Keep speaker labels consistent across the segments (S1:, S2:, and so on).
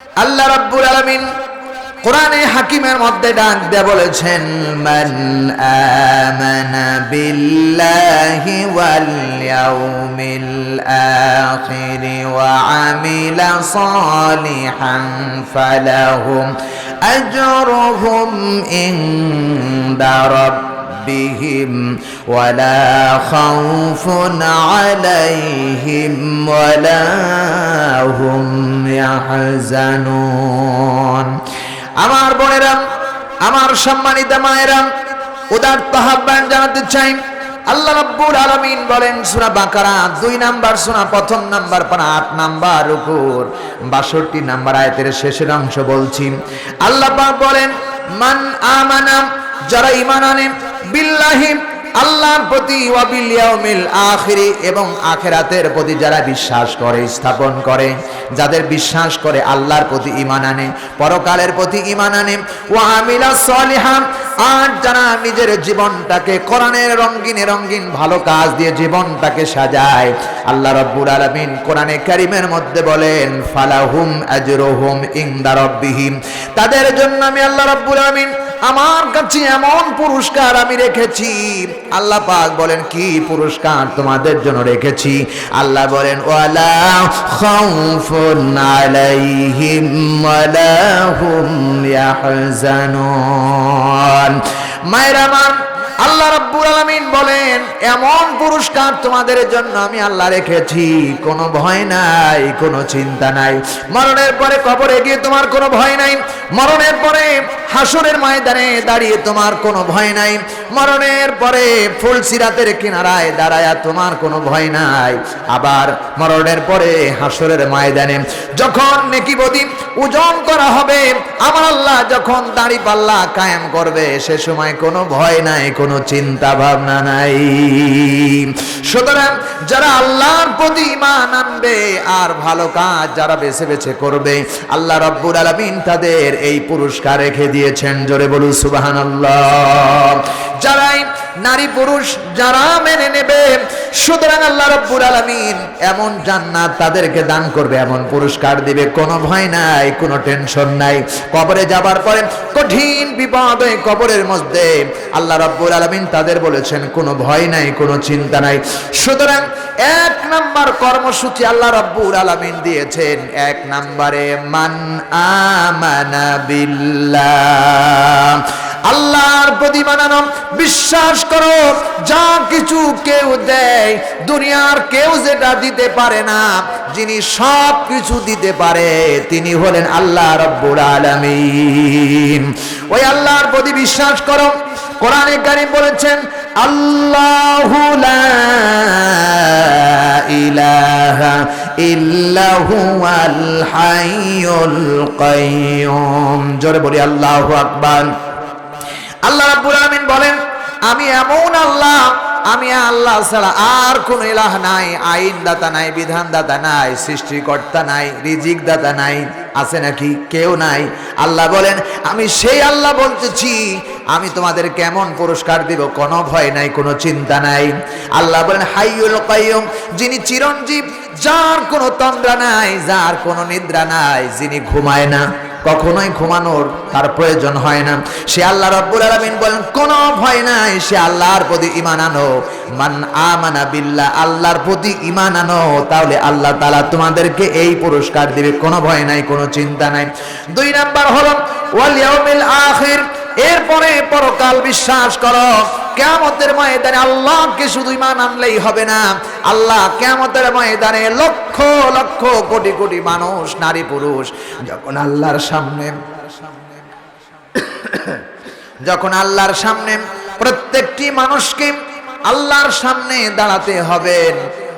S1: আল্লাহ রাব্বুল আলামিন কোরআনে হাকিমের মধ্যে ডাক দিয়ে বলেছেন, মান আমানা বিল্লাহি ওয়াল ইয়াউমিল আখির ওয়া আমিলা সালিহান ফালাহুম আজরুহুম ইনদা ربهم ولا خوف عليهم ولا هم يحزنون আমার বোনেরা আমার সম্মানিত মায়েরা উদার তাহাব্বান জানাতে চাই আল্লাহ রাব্বুল আলামিন বলেন সূরা বাকারা দুই নাম্বার সূরা প্রথম নাম্বার পারা আট নাম্বার উপর 62 নাম্বার আয়াতের শেষের অংশ বলছি আল্লাহ পাক বলেন মান আমানা যারা ঈমান আনে বিল্লাহি, আল্লাহর প্রতি ওয়াবিল আখিরি এবং আখেরাতের প্রতি যারা বিশ্বাস করে, স্থাপন করে, যাদের বিশ্বাস করে আল্লাহর প্রতি ঈমান আনে, পরকালের প্রতি ঈমান আনে, ওয়া আমিলা সলিহান আর যারা নিজের জীবনটাকে কোরআনের রঙ্গিনে রঙ্গিন ভালো কাজ দিয়ে জীবনটাকে সাজায়, আল্লাহ রাব্বুল আলামিন কোরআনে কারিমের মধ্যে বলেন, ফালাহুম আজরুহুম ইনদা রাব্বিহিম। তাদের জন্য আমি আল্লাহ রাব্বুল আলামিন আমার কাছে এমন পুরস্কার আমি রেখেছি। আল্লাহ পাক বলেন, কি পুরস্কার তোমাদের জন্য রেখেছি? আল্লাহ বলেন, ওয়ালা খাউফুন আলাইহিম ওয়ালা হুম ইয়াহজানুন। মায়েরা আল্লাহ রাব্বুল আলামিন বলেন, এমন পুরস্কার তোমাদের জন্য আমি আল্লাহ রেখেছি। কোনো ভয় নাই, কোনো চিন্তা নাই। মরণের পরে কবরে গিয়ে তোমার কোনো ভয় নাই। মরণের পরে হাসরের ময়দানে দাঁড়িয়ে তোমার কোনো ভয় নাই। মরণের পরে ফুলসিরাতের কিনারায় দাঁড়ায়া তোমার কোনো ভয় নাই। আবার মরণের পরে হাসরের ময়দানে যখন নেকি বদি ওজন করা হবে, আমার আল্লাহ যখন দাড়ি পাল্লা কায়েম করবে, সে সময় কোনো ভয় নাই, কোনো চিন্তা ভাবনা নাই। সুতরাং যারা আল্লাহর প্রতি ইমান আনবে আর ভালো কাজ যারা বেছে বেছে করবে, আল্লাহ রব্বুর আলামিন তাদের এই পুরস্কার রেখে দিয়েছেন জোরে বলুন সুবাহান আল্লাহ যারাই নারী পুরুষ যারা মেনে নেবে, সুতরাং আল্লাহ রব্বুল আলামিন এমন জান্নাত তাদেরকে দান করবে, এমন পুরস্কার দিবে। কোনো ভয় নাই, কোনো টেনশন নাই। কবরে যাবার পরে কঠিন বিপদ ওই কবরের মধ্যে আল্লাহ রব্বুল আলামিন তাদের বলেছেন, কোনো ভয় নাই, কোনো চিন্তা নাই। সুতরাং এক নাম্বার কর্মসূচি আল্লাহ রব্বুল আলামিন দিয়েছেন, এক নাম্বারে, মান আমানা বিল্লাহ। আল্লাহর প্রতি বানানো। বিশ্বাস করো, যা কিছু কেউ দেয়, দুনিয়ার কেউ যেটা দিতে পারে না, যিনি সব কিছু দিতে পারে, তিনি হলেন আল্লাহ রব্বুল আলামিন। ওই আল্লাহর প্রতি বিশ্বাস করো। কোরআনে কারিম বলেছেন, আল্লাহু লা ইলাহা ইল্লা হুয়াল হাইয়ুল কাইয়ুম। জোরে বলি, আল্লাহু আকবার। আল্লাহ রাব্বুল আলামিন বলেন, আমি এমন আল্লাহ, আমি আল্লাহ ছাড়া আর কোন ইলাহ নাই আইন দাতা নাই বিধান দাতা নাই, সৃষ্টিকর্তা নাই রিজিক দাতা নাই, আছে নাকি? কেউ নাই। আল্লাহ বলেন, আমি সেই আল্লাহ বলতেছি, আমি তোমাদের কেমন পুরস্কার দিব, কোনো ভয় নাই, কোনো চিন্তা নাই। আল্লাহ বলেন, হাইয়ুল কাইয়ুম, যিনি চিরঞ্জীব, যার কোনো তন্দ্রা নাই, যার কোনো নিদ্রা নাই, যিনি ঘুমায় না। কখনোই ঘুমানোর তার প্রয়োজন হয় না। সে আল্লাহ রব্বুল আলমিন বলেন, কোনো ভয় নাই, সে আল্লাহর প্রতি ইমান আনো। মান আমানা বিল্লাহ, আল্লাহর প্রতি ইমান আনো, তাহলে আল্লাহ তালা তোমাদেরকে এই পুরস্কার দিবে। কোনো ভয় নাই, কোনো চিন্তা নাই। দুই নাম্বার হলো, ওয়াল ইয়াউমিল আখির এরপরে পরকাল বিশ্বাস করো, কেয়ামতের ময়দানে আল্লাহকে শুধু ইমান আনলেই হবে না। আল্লাহ কেয়ামতের ময়দানে লক্ষ লক্ষ কোটি কোটি মানুষ, নারী পুরুষ, যখন আল্লাহর সামনে যখন আল্লাহর সামনে প্রত্যেকটি মানুষকে আল্লাহর সামনে দাঁড়াতে হবেন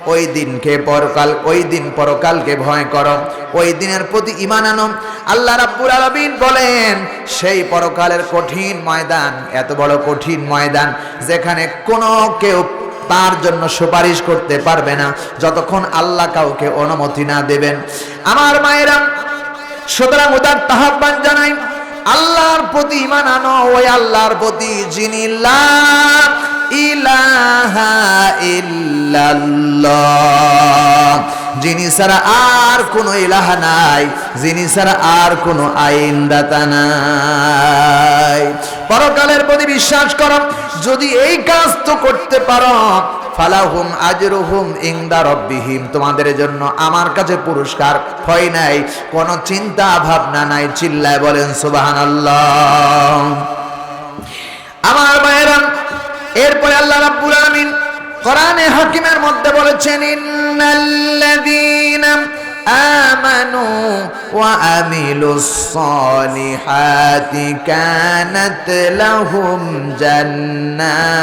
S1: ওই দিনকে পরকাল, ওই দিন পরকালকে ভয় করো। ওই দিনের প্রতি ইমান আনো। আল্লাহ রাব্বুল আলামিন বলেন, সেই পরকালের কঠিন ময়দান, এত বড় কঠিন ময়দান, যেখানে কোনো কেউ তার জন্য সুপারিশ করতে পারবে না, যতক্ষণ আল্লাহ কাউকে অনুমতি না দেবেন। আমার মায়েরা, সুতরাং উদার তাহাব্বান জানাই, আল্লাহর প্রতি ইমান আনো, ওই আল্লাহর প্রতি যিনি ইলাহা যিনি ছাড়া আর কোনো ইলাহা নাই, যিনি ছাড়া আর কোনো আইনদাতা নাই। পরকালের প্রতি বিশ্বাস করো, যদি এই কাজ তো করতে পারো, ফালাহুম আজরুহুম ইংদা রব্বিহিম। তোমাদের জন্য আমার কাছে পুরস্কার হয় নাই, কোনো চিন্তা ভাবনা নাই, চিল্লায় বলেন সুবহানাল্লাহ। আমার ভাইয়েরা এরপরে আল্লাহ রাব্বুল আলামিন কোরআনে হাকিমের মধ্যে বলেছেন, ইন্নাল্লাযীনা আমানু ওয়া আমিলুস সলিহাতি কানাত লাহুম জান্নাতুল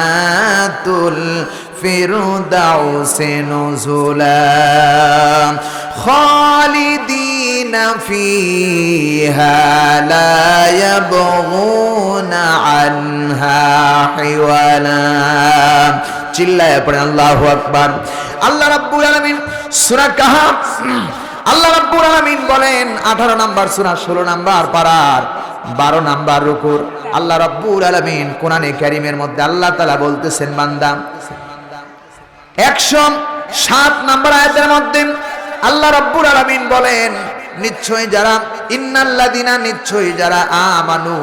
S1: ফিরদাউসি নুজুলা خالدين فيها لا يبغون عنها حولا চিল্লায় পড়ে আল্লাহু আকবার আল্লাহ রাব্বুল আলামিন সূরা কাহাফ আল্লাহ রাব্বুল আলামিন বলেন 18 নাম্বার সূরা 16 নাম্বার পারার 12 নাম্বার রুকুর আল্লাহ রাব্বুল আলামিন কোরআনে কারীমের মধ্যে আল্লাহ তাআলা বলতেছেন বান্দা একশো সাত নাম্বার আয়াতের মধ্যে আল্লাহ রাব্বুল আলামিন বলেন নিশ্চয়ই যারা ইন্নাল্লাদিনা নিশ্চয়ই যারা আমানু,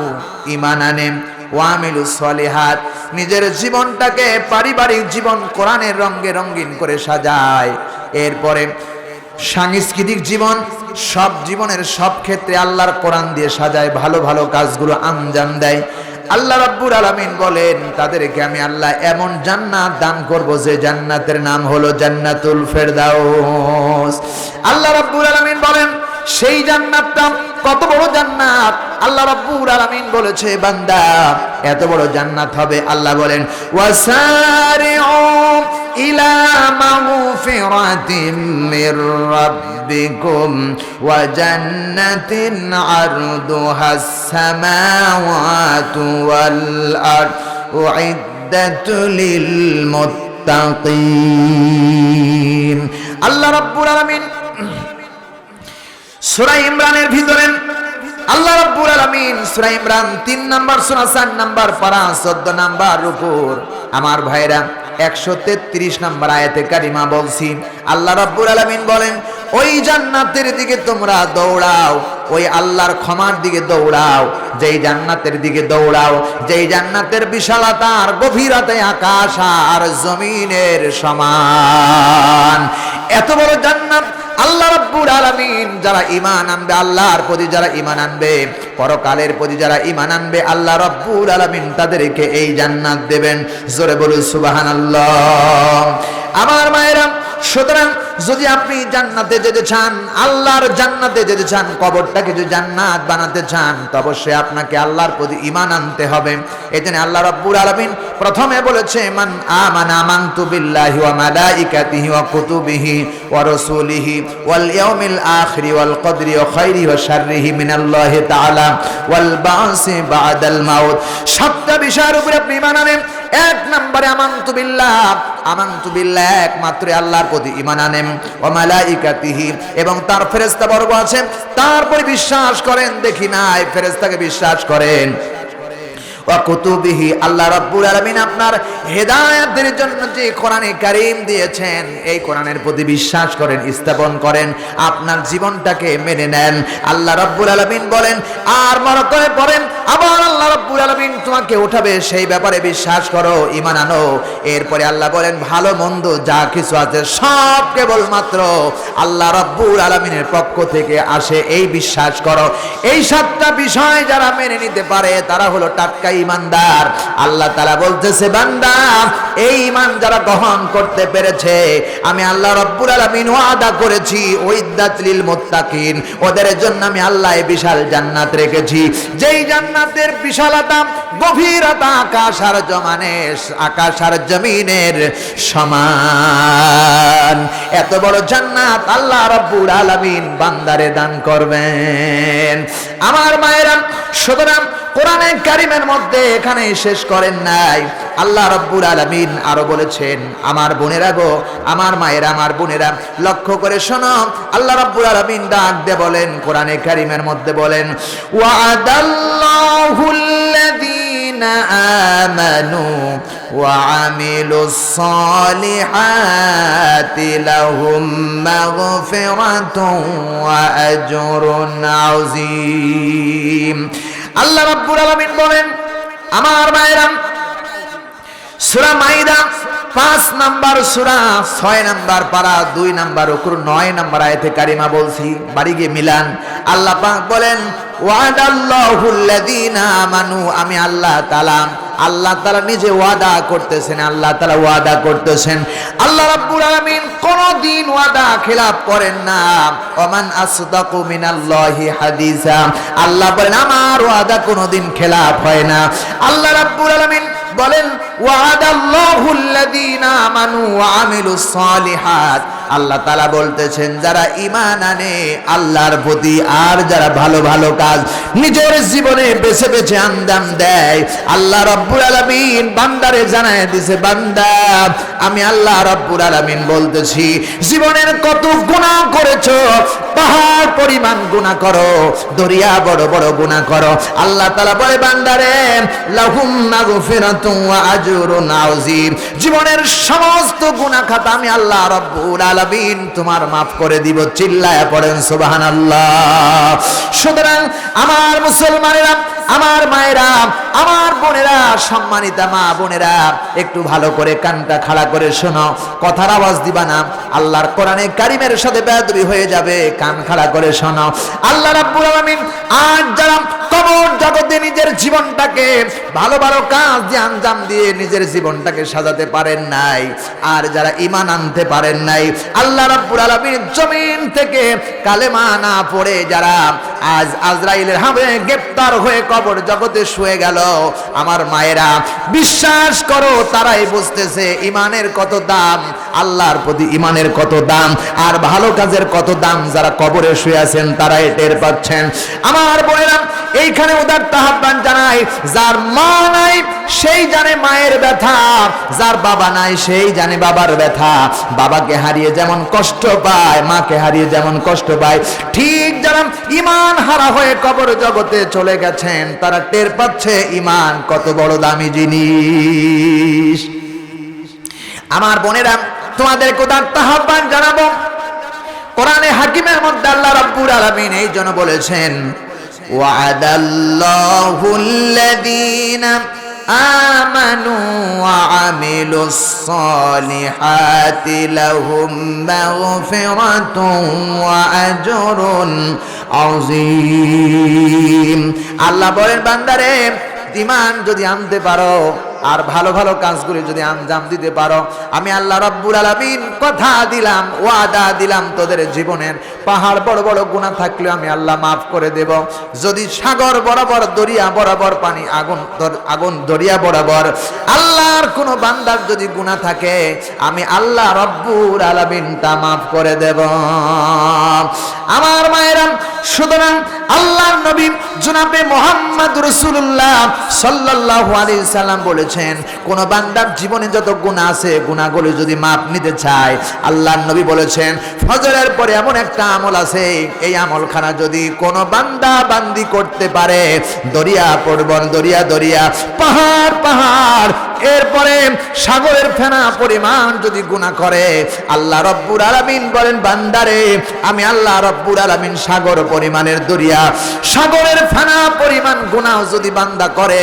S1: ঈমান আনে ওয়ামিলু সলিহাত, নিজের জীবনটাকে পারিবারিক জীবন কোরআনের রঙে রঙিন করে সাজায়। এরপরে সাংস্কৃতিক জীবন, সব জীবনের সব ক্ষেত্রে আল্লাহর কোরআন দিয়ে সাজায়, ভালো ভালো কাজগুলো আঞ্জাম দেয়। আল্লাহ রাব্বুর আলামিন বলেন, তাদেরকে আমি আল্লাহ এমন জান্নাত দান করব যে জান্নাতের নাম হলো জান্নাতুল ফেরদাউস। আল্লাহ রাব্বুর আলামিন বলেন সেই জান্নাতটা কত বড় জান্নাত? আল্লাহ রাব্বুর আলামিন বলেছে, বান্দা, এত বড় জান্নাত হবে। আল্লাহ বলেন ওয়াসারিউ ইলা মাগফিরাতিম মির রাব্বিকুম ওয়া জান্নাতিন আরদুহাস সামাওয়াতু ওয়াল আরদ উইদ্দাত লিল মুত্তাকিন। আল্লাহ রাব্বুল আলামিন সূরা ইমরানের ভিতরে আল্লাহ রাব্বুল আলামিন সূরা ইমরান 3 নাম্বার, সূরা 4 নাম্বার, পারা 14 নাম্বার রুকুর আমার ভাইরা 133 নাম্বার আয়াতে কারিমা বলছি। আল্লাহ রাব্বুল আলামিন বলেন, ওই জান্নাতের দিকে তোমরা দৌড়াও, ওই আল্লাহর ক্ষমার দিকে দৌড়াও, যেই জান্নাতের দিকে দৌড়াও, যেই জান্নাতের বিশালতা আর গভীরতায় আকাশ আর জমিনের সমান। এত বড় জান্নাত আল্লাহ রাব্বুল আলামিন যারা ঈমান আনবে, আল্লাহর প্রতি যারা ঈমান আনবে, পরকালের প্রতি যারা ঈমান আনবে, আল্লাহ রাব্বুল আলামিন তাদেরকে এই জান্নাত দেবেন। জোরে বলুন সুবহানাল্লাহ। আমার মায়েরা, সুতরাং যদি আপনি জান্নাতে যেতে চান, আল্লাহর জান্নাতে যেতে চান, কবরটাকে যদি জান্নাত বানাতে চান, তো অবশ্যই আপনাকে আল্লাহর প্রতি ঈমান আনতে হবে। এখানে আল্লাহ রাব্বুল আলামিন প্রথমে বলেছে, মান আমানা আমানতু বিল্লাহি ওয়া মালাইকাতিহি ওয়া কুতুবিহি ওয়া রাসূলিহি ওয়াল ইয়াউমিল আখিরি ওয়াল কদরি ওয়া খাইরি ওয়া শাররিহি মিনাল্লাহি তাআলা ওয়াল বাসি বাদাল মাউত। সাতটা বিষয়ের উপরে আপনি ঈমান আনেন। এক নম্বরে, আমান্তু বিল্লাহ। আমান্তু বিল্লাহ একমাত্র আল্লাহর প্রতি ঈমান আনেন। ও মালাইকাতিহি, এবং তার ফেরেশতা বর্গ আছেন। তারপরে বিশ্বাস করেন, দেখি নাই, ফেরেশতাকে বিশ্বাস করেন। ওয়াকুতুবিহি আল্লাহ রাব্বুল আলামিন আপনার হেদায়েতের জন্য যে কোরআনে কারীম দিয়েছেন, এই কোরআনের প্রতি বিশ্বাস করেন, স্থাপন করেন, আপনার জীবনটাকে মেনে নেন। আল্লাহ বলেন, আর মনে করে পড়েন, আবার আল্লাহ তোমাকে উঠাবে, সেই ব্যাপারে বিশ্বাস করো আনো। এরপরে আল্লাহ বলেন, ভালো, মন্দ যা কিছু আছে, সব কেবলমাত্র আল্লাহ রাব্বুল আলামিনের পক্ষ থেকে আসে, এই বিশ্বাস করো। এই সাতটা বিষয় যারা মেনে নিতে পারে, তারা হলো টাটকা ইমানদার। আল্লাহ তালা বলতেছে, বান্দা, এই ইমান যারা গ্রহণ করতে পেরেছে, আমি আল্লাহ রব্বুল আলামিন ওয়াদা করেছি ওইদাতলিল মুত্তাকিন। ওদের জন্য আমি আল্লাহ বিশাল জান্নাত রেখেছি। যেই জান্নাতের বিশালতা, গভীরতা আকাশ আর জমানে আকাশ আর জমিনের সমান। এত বড় জান্নাত আল্লাহ রব্বুল আলামিন বান্দারে দান করবেন। আমার মায়েরা, সুতরাং কোরআনে কারিমের মধ্যে এখানে শেষ করেন নাই আল্লাহ রব্বুল আলামিন আরো বলেছেন আমার বোনেরা গো আমার মায়েরা আমার বোনেরা লক্ষ্য করে শোনো আল্লাহ রব্বুল আলামিন ডাক দিয়ে বলেন কোরআনে কারিমের মধ্যে বলেন ওয়াদাল্লাহুল্লাযীনা আমানু وعملوا الصالحات لهم مغفرة وأجر عظيم আল্লাহ রাব্বুল আলামিন বলেন, আমার ভাইরা সূরা মাইদা পাঁচ নাম্বার, সূরা ছয় নাম্বার পারা, দুই নাম্বার ওকুর নয় নাম্বার আয়াতে কারিমা বলছি, বাড়ি গিয়ে মিলান। আল্লাহ পাক বলেন, ওয়াদাল্লাহুল্লাযীনা আমানু, আমি আল্লাহ তাআলা আল্লাহ তালা নিজে ওয়াদা করতেছেন, আল্লাহ তালা ওয়াদা করতেছেন। আল্লাহ রাব্বুল আলামিন কোনদিন ওয়াদা খেলাপ করেন না। ওমান আসদাকু মিনাল্লাহি হাদিসা। আল্লাহ বলেন, আমার ওয়াদা কোনদিন খেলাপ হয় না। আল্লাহ রাব্বুল আলামিন বলেন আল্লাহ তাআলা বলতেছেন, যারা ঈমান আনে, আল্লাহর প্রতি আর যারা ভালো ভালো কাজ নিজের জীবনে বেছে বেছে আঞ্জাম দেয়, আল্লাহ রব্বুল আলামিন বান্দারে জানায় দিছে, বান্দা, আমি আল্লাহ রব্বুল আলামিন বলতেছি, জীবনের কত গুনাহ করেছ, পাহাড় পরিমাণ গুনাহ করো, দরিয়া বড় বড় গুনাহ করো। আল্লাহ তাআলা বলে, বান্দারে, লাহুম মাগফিরাতুন ওয়া জীবনের সমস্ত গুনাহ খাতা আমি আল্লাহ রব্বুল আলামিন তোমার মাফ করে দিব, চিল্লায়া পড়েন সুবহানাল্লাহ। সুতরাং আমার মুসলমানেরা আমার মায়েরা, আমার বোনেরা, সম্মানিতা মা বোনেরা, একটু ভালো করে কানটা খাড়া করে শোনো, কথার আওয়াজ দিবা না। আল্লাহর কোরআনে কারিমের সাথে বেয়াদবি হয়ে যাবে, কান খাড়া করে শোনো। আল্লাহ রাব্বুল আলামিন আজ যারা কবর জগতে নিজের জীবনটাকে ভালো ভালো কাজ দিয়ে আঞ্জাম দিয়ে নিজের জীবনটাকে সাজাতে পারেন নাই, আর যারা ইমান আনতে পারেন নাই, আল্লাহ রাব্বুল আলামিন জমিন থেকে কালেমা না পড়ে যারা আজ আজরাইলের হামে গ্রেপ্তার হয়ে কবর জগতে শুয়ে গেল। আমার মায়েরা, বিশ্বাস করো, তারাই বুঝতেছে ইমানের কত দাম, আল্লাহর প্রতি ইমানের কত দাম, আর ভালো কাজের কত দাম, যারা কবরে শুয়ে আছেন তারাই টের পাচ্ছেন। আমার বোনেরা এইখানে উদার তাহাব্বান জানাই, যার মা নাই, সেই জানে মায়ের ব্যথা। যার বাবা নাই, সেই জানে বাবার ব্যথা। বাবাকে হারিয়ে যেমন কষ্ট পায়, মাকে হারিয়ে যেমন কষ্ট পায়, ঠিক যারা ইমান হারা হয়ে কবর জগতে চলে গেছেন, তারা টের পাচ্ছে ইমান কত বড় দামি জিনিস। আমার বোনেরা তোমাদের কোথার তাহাব্বান জানাব। কোরআনে হাকিমের মধ্যে আল্লাহ রাব্বুল আলামিন এই জন্য বলেছেন ওয়াদাল্লাহু الله الذين آمنوا وعملوا الصالحات لهم مغفرة وأجر عظيم আল্লাহ বলেন বান্দারে ইমান যদি আনতে পারো আর ভালো ভালো কাজগুলি যদি আঞ্জাম দিতে পারো, আমি আল্লাহ রব্বুল আলামিন কথা দিলাম, ওয়াদা দিলাম তোদের জীবনের। পাহাড় বড় বড় গুণা থাকলে আমি আল্লাহ মাফ করে দেব। যদি সাগর বরাবর, দরিয়া বরাবর, পানি আগুন আগুন দরিয়া বরাবর, আল্লাহর কোনো বান্দার যদি গুণা থাকে, আমি আল্লাহ রব্বুল আলামিন তা মাফ করে দেব। আমার মায়েরা সুতরাং আল্লাহর নবী জনাবে মোহাম্মদ রসুল্লাহ সাল্লাল্লাহু আলাইহি সাল্লাম বলেছেন, কোন বান্দার জীবনে যত গুনাহ আছে গুনাহগুলো যদি মাপ নিতে চায়, আল্লাহর নবী বলেছেন, ফজরের পরে এমন একটা আমল আছে, এই আমলখানা যদি কোনো বান্দা বান্দি করতে পারে, দরিয়া পড়বন দরিয়া দরিয়া, পাহাড় পাহাড়, এরপরে সাগরের ফেনা পরিমাণ যদি গুনাহ করে, আল্লাহ রব্বুর আলামিন বলেন, বান্দারে, আমি আল্লাহ রব্বুর আলামিন সাগর পরিমাণের দরিয়া, সাগরের ফেনা পরিমাণ গুনাহ যদি বান্দা করে,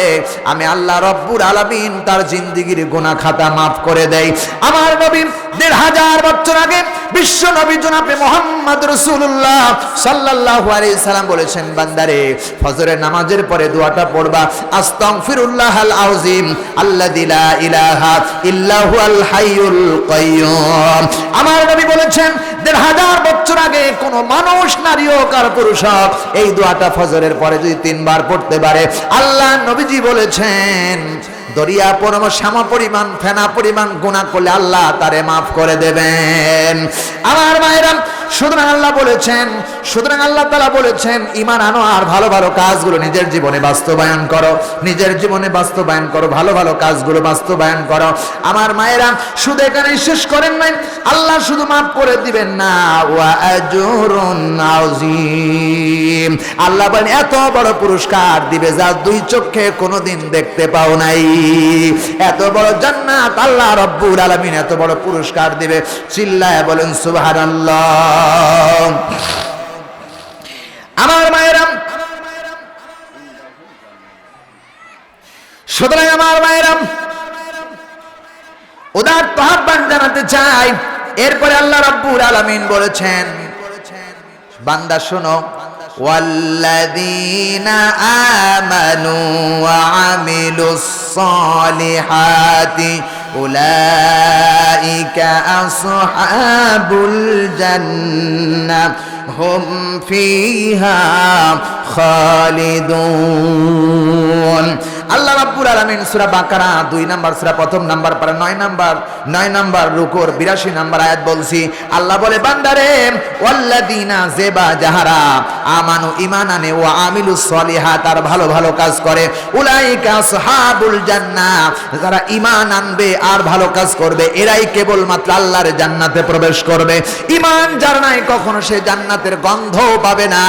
S1: আমি আল্লাহ রব্বুর আলামিন তার জিন্দিগির গুনাহ খাতা মাফ করে দেয় আমার নবী দেড় হাজার বছর আগে বিশ্ব নবী জনাবে মোহাম্মদ রসুল্লাহ সাল্লাল্লাহু আলাইহি সাল্লাম বলেছেন, বান্দারে, ফজরের নামাজের পরে দোয়াটা পড়বা, আস্তাগফিরুল্লাহ আল আযীম, আল্লাযী লা ইলাহা ইল্লাহু আল হাইয়ুল কাইয়্যুম আমার নবী বলেছেন দেড় হাজার বছর আগে কোন মানুষ, নারী হোক আর পুরুষ হোক, এই দোয়াটা ফজরের পরে যদি তিনবার পড়তে পারে, আল্লাহ নবীজি বলেছেন, দরিয়া পরম শ্যামা পরিমাণ, ফেনা পরিমাণ গুণা করলে আল্লাহ তারে মাফ করে দেবেন। আমার মায়েরা সুতরাং আল্লাহ বলেছেন, সুতরাং আল্লাহ তালা বলেছেন ইমান আনো আর ভালো ভালো কাজগুলো নিজের জীবনে বাস্তবায়ন করো। নিজের জীবনে বাস্তবায়ন করো, ভালো ভালো কাজগুলো বাস্তবায়ন করো। আমার মায়েরা শুধু এখানে শেষ করেন নাই, আল্লাহ শুধু মাফ করে দিবেন না। আল্লাহ বলেন, এত বড় পুরস্কার দিবে যা দুই চোখে কোনোদিন দেখতে পাও নাই। এত বড় জান্নাত আল্লাহ রব্বুল আলামিন এত বড় পুরস্কার দিবে। চিল্লায় বলেন, সুবহানাল্লাহ। আমার মায়েরা সুতরাং আমার মায়েরা উদার আহ্বান জানাতে চাই এরপরে আল্লাহ রাব্বুল আলামিন বলেছেন বান্দা শোনো والذين آمنوا وعملوا الصالحات أولئك أصحاب الجنة هم فيها خالدون. আল্লাহ রাব্বুল আলামিন সূরা বাকারা, দুই নাম্বার সূরা, প্রথম নাম্বার পারা, নয় নাম্বার নয় নাম্বার রুকুর বিরাশি নাম্বার আয়াত বলছি। আল্লাহ বলে, বান্দারে ওয়াল্লাদিনা জেবা যাহারা আমানু ঈমান আনে ও আমিলু সলিহাত, আর ভালো ভালো কাজ করে। উলাইকা আসহাবুল জান্নাহ যারা ঈমান আনবে আর ভালো কাজ করবে, এরাই কেবলমাত্র আল্লাহর জান্নাতে প্রবেশ করবে। ঈমান যার নাই, কখনো সে জান্নাতের গন্ধ পাবে না।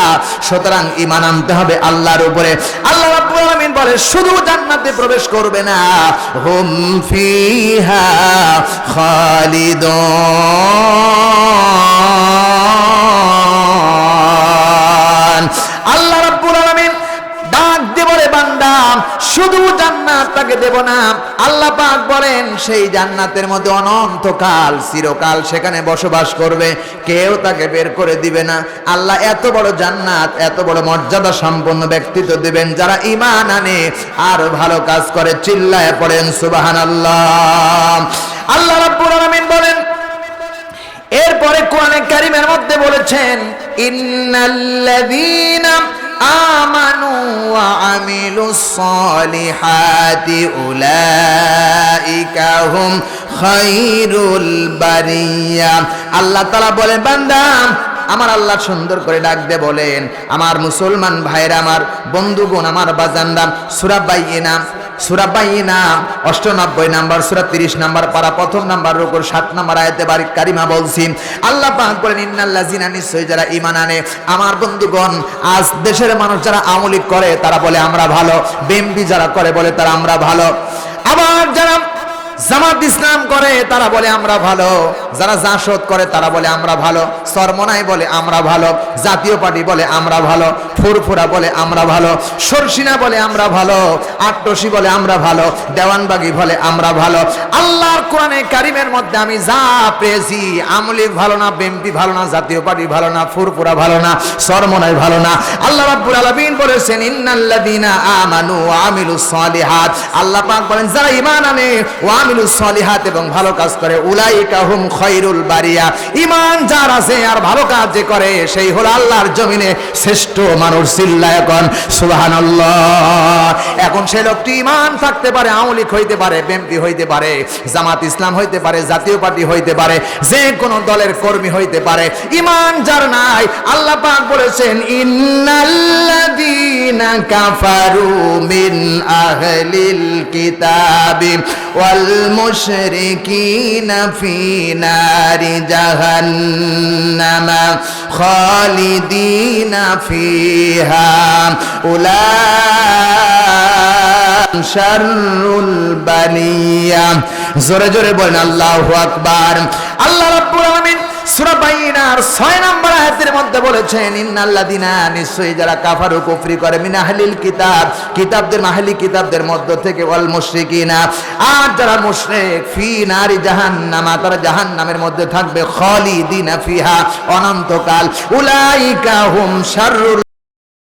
S1: সুতরাং ঈমান আনতে হবে আল্লাহর উপরে। আল্লাহ রাব্বুল আলামিন বলে, শুধু জান্নাতে প্রবেশ করবে না। হুম ফিহা খালিদুন। শুধু জান্নাত তাকে দেব না। আল্লাহ পাক বলেন, সেই জান্নাতের মধ্যে অনন্তকাল, চিরকাল সেখানে বসবাস করবে। কেউ তাকে বের করে দিবে না। আল্লাহ এত বড় জান্নাত, এত বড় মর্যাদা সম্পন্ন ব্যক্তিত্ব দিবেন যারা ইমান আনে আর ভালো কাজ করে, চিল্লায় পড়েন, সুবহানাল্লাহ। আল্লাহ রাব্বুল আলামিন বলেন, এরপরে কোরআনে কারিমের মধ্যে বলেছেন, ইন্নাল্লাযীনা ওয়া আমিলুস সালিহাতি উলাইকা হুম খায়রুল বারিয়া আল্লাহ তাআলা বলেন বান্দা আমার আল্লাহ সুন্দর করে ডাক বলেন, আমার মুসলমান ভাইরা আমার বন্ধুগণ, আমার বাজানরা, সূরা বাইয়িনা, সুরা নাম অষ্টানব্বই নাম্বার, সুরা তিরিশ নাম্বার পারা, প্রথম নাম্বার, রুকুর সাত নাম্বার আয়তে বাড়ি কারিমা বলছি, আল্লাহ পাক বলেন ইন্নাল্লাহ জিনা নিশ্চয়ই যারা ইমান আনে, আমার বন্ধুগণ, আজ দেশের মানুষ যারা আমলিক করে, তারা বলে, আমরা ভালো। বেম্বি যারা করে, বলে, তারা, আমরা ভালো। আবার যারা জামাত ইসলাম করে, তারা বলে, আমরা ভালো। যারা জাসদ করে, তারা বলে, আমরা ভালো। সরমনাই বলে, আমরা ভালো। জাতীয় পার্টি বলে, আমরা ভালো। ফুরফুরা বলে, আমরা ভালো। সরসিনা বলে, আমরা ভালো। আটটসি বলে, আমরা ভালো। দেওয়ানবাগি বলে, আমরা ভালো। আল্লাহর কোরআনে কারিমের মধ্যে আমি যা পেয়েছি আমলিক ভালো না বেম্পি ভালো না, জাতীয় পার্টি ভালো না, ফুরফুরা ভালো না, সরমনাই ভালো না। আল্লাহ রাব্বুল আলামিন বলেছেন, ইন্নাল্লাযীনা আমানু ওয়া আমিলুস সালিহাত। আল্লাহ পাক বলেন, যারা ঈমান আনে, ওয়া আমিলুস সালিহাত এবং ভালো কাজ করে, উলাইকা হুম খায়রুল বারিয়া। ঈমান যার আছে আর ভালো কাজ যে করে, সেই হলো আল্লাহর জমিনে শ্রেষ্ঠ মানুষ চিল্লায় এখন সুবহানাল্লাহ। এখন সে লোকটি ঈমান থাকতে পারে আওলিক হইতে পারে বেম্পি হইতে পারে, জামাত ইসলাম হইতে পারে, জাতীয় পার্টি হইতে পারে, যে কোন দলের কর্মী হইতে পারে। ঈমান যার নাই, আল্লাহ পাক বলেছেন, ইন্নাল্লাযীনা কাফারু মিন আহলিল কিতাবি ওয়াল মুশরিকিনা ফি নারি জাহান্নামা খালিদিনা ফিহা। উলা শাররুল বানিয়া। জোরে জোরে বলেন, আল্লাহু আকবার। আল্লাহ রাব্বুল আলামিন 6 নম্বর আয়াতের মধ্যে বলেছেন ইন্নাল্লাদিনা নিশ্চয়ই যারা কাফারু কুফরি করে কিতাব, কিতাবদের মাহলি কিতাবদের মধ্য থেকে, ওয়াল মুশরিকিনা, আর যারা মুশরিক, ফি নারি জাহান্নামা, তারা জাহান্নামের মধ্যে থাকবে, খালিদিনা ফিহা, অনন্তকাল। উলাইকা হুম শাররুল